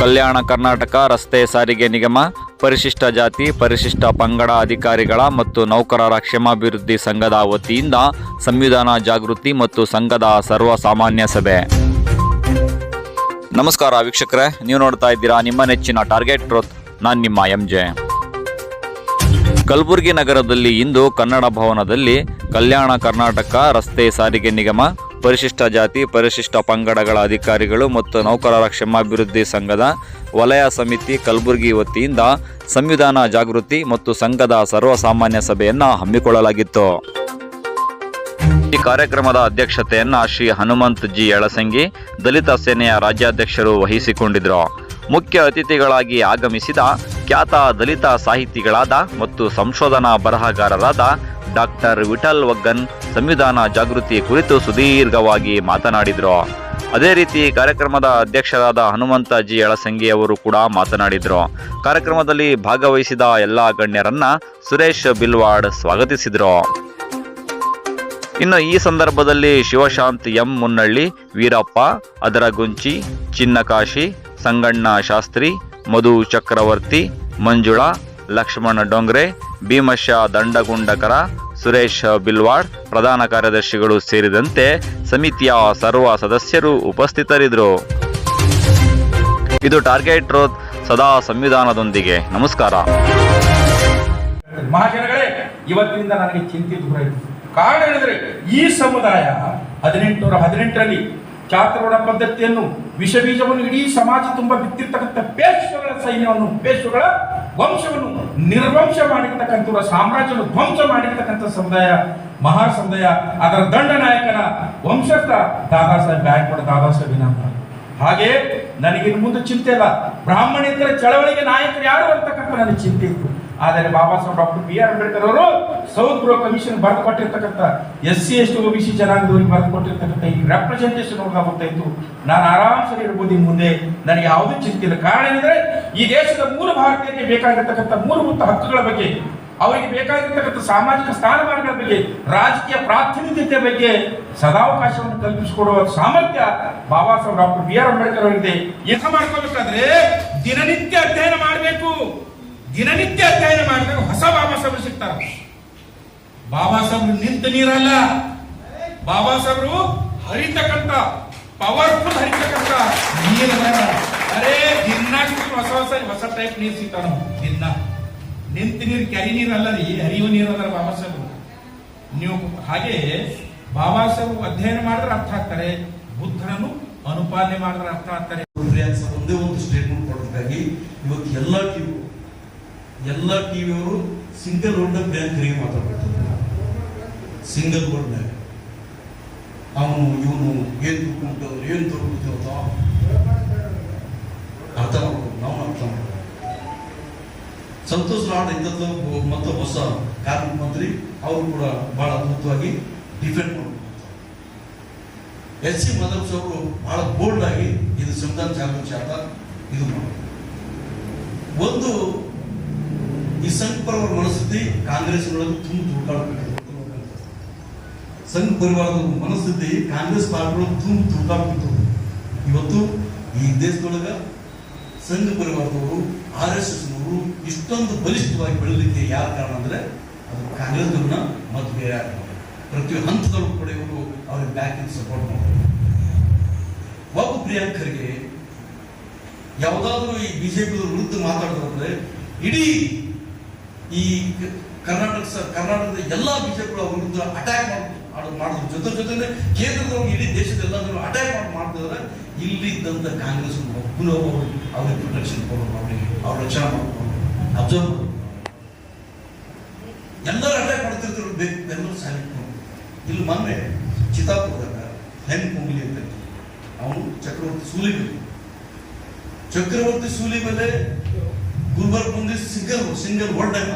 ಕಲ್ಯಾಣ ಕರ್ನಾಟಕ ರಸ್ತೆ ಸಾರಿಗೆ ನಿಗಮ, ಪರಿಶಿಷ್ಟ ಜಾತಿ, ಪರಿಶಿಷ್ಟ ಪಂಗಡ ಅಧಿಕಾರಿಗಳ ಮತ್ತು ನೌಕರರ ಕ್ಷೇಮಾಭಿವೃದ್ಧಿ ಸಂಘದ ವತಿಯಿಂದ ಸಂವಿಧಾನ ಜಾಗೃತಿ ಮತ್ತು ಸಂಘದ ಸರ್ವಸಾಮಾನ್ಯ ಸಭೆ. ನಮಸ್ಕಾರ ವೀಕ್ಷಕರೇ, ನೀವು ನೋಡ್ತಾ ಇದ್ದೀರಾ ನಿಮ್ಮ ನೆಚ್ಚಿನ ಟಾರ್ಗೆಟ್ ಟ್ರೋತ್, ನಾನು ನಿಮ್ಮ ಎಂ ಜೆ ಕಲಬುರಗಿ ನಗರದಲ್ಲಿ ಇಂದು ಕನ್ನಡ ಭವನದಲ್ಲಿ ಕಲ್ಯಾಣ ಕರ್ನಾಟಕ ರಸ್ತೆ ಸಾರಿಗೆ ನಿಗಮ ಪರಿಶಿಷ್ಟ ಜಾತಿ, ಪರಿಶಿಷ್ಟ ಪಂಗಡಗಳ ಅಧಿಕಾರಿಗಳು ಮತ್ತು ನೌಕರರ ಕ್ಷೇಮಾಭಿವೃದ್ಧಿ ಸಂಘದ ವಲಯ ಸಮಿತಿ ಕಲಬುರಗಿ ವತಿಯಿಂದ ಸಂವಿಧಾನ ಜಾಗೃತಿ ಮತ್ತು ಸಂಘದ ಸರ್ವಸಾಮಾನ್ಯ ಸಭೆಯನ್ನು ಹಮ್ಮಿಕೊಳ್ಳಲಾಗಿತ್ತು. ಈ ಕಾರ್ಯಕ್ರಮದ ಅಧ್ಯಕ್ಷತೆಯನ್ನು ಶ್ರೀ ಹನುಮಂತ್ ಜಿ ಎಳಸಂಗಿ ದಲಿತ ಸೇನೆಯ ರಾಜ್ಯಾಧ್ಯಕ್ಷರು ವಹಿಸಿಕೊಂಡಿದ್ದರು ಮುಖ್ಯ ಅತಿಥಿಗಳಾಗಿ ಆಗಮಿಸಿದ ಖ್ಯಾತ ದಲಿತ ಸಾಹಿತಿಗಳಾದ ಮತ್ತು ಸಂಶೋಧನಾ ಬರಹಗಾರರಾದ ಡಾಕ್ಟರ್ ವಿಠಲ್ ವಗ್ಗನ್ ಸಂವಿಧಾನ ಜಾಗೃತಿ ಕುರಿತು ಸುದೀರ್ಘವಾಗಿ ಮಾತನಾಡಿದರು. ಅದೇ ರೀತಿ ಕಾರ್ಯಕ್ರಮದ ಅಧ್ಯಕ್ಷರಾದ ಹನುಮಂತ ಜಿ ಯಳಸಂಗಿ ಅವರು ಕೂಡ ಮಾತನಾಡಿದರು. ಕಾರ್ಯಕ್ರಮದಲ್ಲಿ ಭಾಗವಹಿಸಿದ ಎಲ್ಲ ಗಣ್ಯರನ್ನ ಸುರೇಶ್ ಬಿಲ್ವಾಡ್ ಸ್ವಾಗತಿಸಿದರು. ಇನ್ನು ಈ ಸಂದರ್ಭದಲ್ಲಿ ಶಿವಶಾಂತ್ ಎಂ ಮುನ್ನಳ್ಳಿ, ವೀರಪ್ಪ, ಅದರಗುಂಚಿ, ಚಿನ್ನಕಾಶಿ, ಸಂಗಣ್ಣ ಶಾಸ್ತ್ರಿ, ಮಧು ಚಕ್ರವರ್ತಿ, ಮಂಜುಳಾ, ಲಕ್ಷ್ಮಣ ಡೊಂಗ್ರೆ, ಭೀಮಶ ದಂಡಗುಂಡಕರ ಸುರೇಶ್ ಬಿಲ್ವಾಡ್, ಪ್ರಧಾನ ಕಾರ್ಯದರ್ಶಿಗಳು ಸೇರಿದಂತೆ ಸಮಿತಿಯ ಸರ್ವ ಸದಸ್ಯರು ಉಪಸ್ಥಿತರಿದ್ದರು. ಇದು ಟಾರ್ಗೆಟ್ ರೋದ್ ಸದಾ ಸಂವಿಧಾನದೊಂದಿಗೆ. ನಮಸ್ಕಾರ. ಮಹಾಜನಗಳೇ, ಇವತ್ತಿನಿಂದ ನನಗೆ ಚಿಂತೆ ದೂರ ಕಾರಣ ಹೇಳಿದ್ರೆ, ಈ ಸಮುದಾಯ ಹದಿನೆಂಟುನೂರ ಹದಿನೆಂಟರಲ್ಲಿ ಚಾತುರ್ವರ್ಣ ಪದ್ಧತಿಯನ್ನು ವಿಷ ಬೀಜವನ್ನು ಇಡೀ ಸಮಾಜ ತುಂಬ ಬಿತ್ತಿರ್ತಕ್ಕಂಥ ಪೇಶ್ವಗಳ ಸೈನ್ಯವನ್ನು, ಪೇಶ್ವಗಳ ವಂಶವನ್ನು ನಿರ್ವಂಶ ಮಾಡಿರ್ತಕ್ಕಂಥ ಸಾಮ್ರಾಜ್ಯವನ್ನು ಧ್ವಂಸ ಮಾಡಿರ್ತಕ್ಕಂಥ ಸಮುದಾಯ ಮಹಾ ಸಮುದಾಯ ಅದರ ದಂಡನಾಯಕನ ವಂಶಸ್ಥ ದಾದಾ ಸಾಹೇಬ್ ಗಾಯಕ್ವಾಡ ದಾದಾ ಸಾಹೇಬ್ ಹಾಗೆ ನನಗಿನ್ನು ಮುಂದೆ ಚಿಂತೆ ಇಲ್ಲ. ಬ್ರಾಹ್ಮಣೇತರ ಚಳವಳಿಗೆ ನಾಯಕರು ಯಾರು ಅಂತಕ್ಕಂಥ ನನಗೆ ಚಿಂತೆ ಇತ್ತು. ಆದರೆ Baba Saheb, doctor B R Ambedkar ಅವರು ಸೌತ್ ಬ್ರೋ ಕಮಿಷನ್ ಬರೆದು ಕೊಟ್ಟಿರ್ತಕ್ಕಂಥ S C S T O B ಜನಾಂಗದವರಿಗೆ ಬರೆದು ಕೊಟ್ಟಿರ್ತಕ್ಕಂಥ ಈ ರೆಪ್ರೆಸೆಂಟೇಷನ್ ನೋಡ್ತಾ ಗೊತ್ತಾಯ್ತು ನಾನು ಆರಾಮ್ಸರಿ ಇರ್ಬೋದು ಈ ಮುಂದೆ. ನನಗೆ ಯಾವುದೂ ಚಿಂತೆ ಇಲ್ಲ. ಕಾರಣ ಏನಂದ್ರೆ, ಈ ದೇಶದ ಮೂಲ ಭಾರತೀಯರಿಗೆ ಬೇಕಾಗಿರ್ತಕ್ಕಂಥ ಮೂಲಭೂತ ಹಕ್ಕುಗಳ ಬಗ್ಗೆ, ಅವರಿಗೆ ಬೇಕಾಗಿರ್ತಕ್ಕಂಥ ಸಾಮಾಜಿಕ ಸ್ಥಾನಮಾನಗಳ ಬಗ್ಗೆ, ರಾಜಕೀಯ ಪ್ರಾತಿನಿಧ್ಯತೆ ಬಗ್ಗೆ ಸದಾವಕಾಶವನ್ನು ಕಲ್ಪಿಸಿಕೊಡುವ ಸಾಮರ್ಥ್ಯ Baba Saheb, doctor B R Ambedkar ಅವರಿಗೆ ಏಕ ಮಾಡ್ಕೋಬೇಕಾದ್ರೆ ದಿನನಿತ್ಯ ಅಧ್ಯಯನ ಮಾಡಬೇಕು. ದಿನನಿತ್ಯ ಅಧ್ಯಯನ ಮಾಡಿದಾಗ ಹೊಸ ಬಾಬಾ ಸಾಹೇಬರು ಸಿಗ್ತಾರ. ಬಾಬಾ ಸಾಹೇಬ್ರು ನಿಂತ ನೀರಲ್ಲ. ಬಾಬಾ ಸಾಹೇಬರು ಹರಿತಕ್ಕಂತ ಪವರ್ಫುಲ್ ಹರಿತಕ್ಕಂತ ನೀರು ಅರೇ, ದಿನ ಹೊಸ ಹೊಸ ಹೊಸ ಟೈಪ್ ನೀರು ಸಿಗ್ತಾನ ದಿನ. ನಿಂತ ನೀರು, ಕೆರೆ ನೀರು ಅಲ್ಲ ರೀ, ಹರಿಯುವ ನೀರು ಅದರ ಬಾಬಾ ಸಾಹೇಬರು. ನೀವು ಹಾಗೆ ಬಾಬಾ ಸಾಹೇಬ್ ಅಧ್ಯಯನ ಮಾಡಿದ್ರೆ ಅರ್ಥ ಆಗ್ತಾರೆ. ಬುದ್ಧನನ್ನು ಅನುಪಾಲನೆ ಮಾಡಿದ್ರೆ ಅರ್ಥ ಆಗ್ತಾರೆ. ಒಂದೇ ಒಂದು ಸ್ಟೇಟ್ಮೆಂಟ್ ಕೊಡೋದಕ್ಕಾಗಿ ಇವತ್ತು ಎಲ್ಲ ಟಿವಿ ಎಲ್ಲ ಟಿವಿಯವರು ಸಿಂಗಲ್ ವರ್ಡ್ ಬ್ಯಾಂಕರಿಗೆ ಮಾತಾಡ್ತಾರೆ ಸಿಂಗಲ್ ವರ್ಡ್ನಾಗ ಅವನು, ಇವನು ಏನು ದುಡ್ಕೊಂಡವ್ರು ಏನು ತಿಳ್ಕೊತೀವತ್ತ ಅರ್ಥ ಮಾಡ್ಕೊಂಡು ನಾವು ಅರ್ಥ ಸಂತೋಷ್ ಲಾಡ್ ಇದ್ದದ್ದು ಮತ್ತ ಹೊಸ ಕಾರ್ಮಿಕ ಮಂತ್ರಿ, ಅವರು ಕೂಡ ಬಹಳ ಅದ್ಭುತವಾಗಿ ಡಿಫೆಂಡ್ ಮಾಡ್ಕೊಂಡು ಎಸ್ ಸಿ ಮದರ್ಸ್ ಅವರು ಬಹಳ ಬೋಲ್ಡ್ ಆಗಿ ಇದು ಸಂವಿಧಾನ ಜಾಗೃತಿ ಅಂತ ಇದು ಮಾಡೋದು ಒಂದು ಈ ಸಂಘ ಪರಿವಾರ ಮನಸ್ಥಿತಿ ಕಾಂಗ್ರೆಸ್ ಒಳಗೆ ತುಂಬ ತುಳ್ಕಾಡ್ಬೇಕು ಸಂಘ ಪರಿವಾರದ ಮನಸ್ಥಿತಿ ಕಾಂಗ್ರೆಸ್ ಪಾರ್ಟಿ ಒಳಗೆ ತುಂಬ ತುಳ್ಕಾಡ್ಬೇಕು ಇವತ್ತು ಈ ದೇಶದೊಳಗ ಸಂಘ ಪರಿವಾರದವರು, ಆರ್ ಎಸ್ ಎಸ್ ನವರು ಇಷ್ಟೊಂದು ಬಲಿಷ್ಠವಾಗಿ ಬೆಳಲಿಕ್ಕೆ ಯಾರ ಕಾರಣ ಅಂದ್ರೆ ಅದು ಕಾಂಗ್ರೆಸ್ ಗಮನ ಮತ್ತು ಬೇರೆ ಪ್ರತಿ ಹಂತದಲ್ಲೂ ಕೂಡ ಇವರು ಅವ್ರಿಗೆ ಬ್ಯಾಕಿಂಗ್ ಸಪೋರ್ಟ್ ಮಾಡ್ತಾರೆ. ಒಬ್ಬ ಪ್ರಿಯಾಂಕರ್ಗೆ ಯಾವುದಾದ್ರೂ ಈ ಬಿಜೆಪಿ ವಿರುದ್ಧ ಮಾತಾಡಿದ್ರೆ ಇಡೀ ಈ ಕರ್ನಾಟಕ ಕರ್ನಾಟಕದ ಎಲ್ಲಾ ಬಿಜೆಪಿಗಳು ವಿರುದ್ಧ ಅಟ್ಯಾಕ್ ಮಾಡಿ ಮಾಡಿದ್ರು. ಜೊತೆ ಜೊತೆ ಕೇಂದ್ರದವ್ರು ಇಡೀ ದೇಶದ ಎಲ್ಲಾದ್ರೂ ಅಟ್ಯಾಕ್ ಮಾಡಿ, ಮಾಡ್ತಿದ್ರೆ. ಇಲ್ಲಿ ಇದ್ದಂತ ಕಾಂಗ್ರೆಸ್ ಒಬ್ಬನು ಅವ್ರಿಗೆ ಪ್ರೊಟೆಕ್ಷನ್ ಕೊಡೋದು ಅವರಿಗೆ, ಅವ್ರ ರಕ್ಷಣೆ ಮಾಡ್ಕೊಂಡು ಅಬ್ಸರ್ವ್ ಎಲ್ಲರೂ ಅಟ್ಯಾಕ್ ಮಾಡ್ತಿರ್ತಾರೆ. ಬೇಕು ಎಲ್ಲರೂ ಸೈಲೆಂಟ್ ಇಲ್ಲಿ ಮೊನ್ನೆ ಚಿತಾಪುರದಾಗ ಹೆಂಗ್ ಕುಂಬ್ಲಿ ಅಂತ. ಅವನು ಚಕ್ರವರ್ತಿ ಸೂಲಿ ಮೇಲೆ. ಚಕ್ರವರ್ತಿ ಸೂಲಿ ಮೇಲೆ ಗುಲ್ಬರ್ಗ್ ಮುಂದೆ ಸಿಂಗಲ್ ಸಿಂಗಲ್ ವರ್ಡ್ ಆಗಿ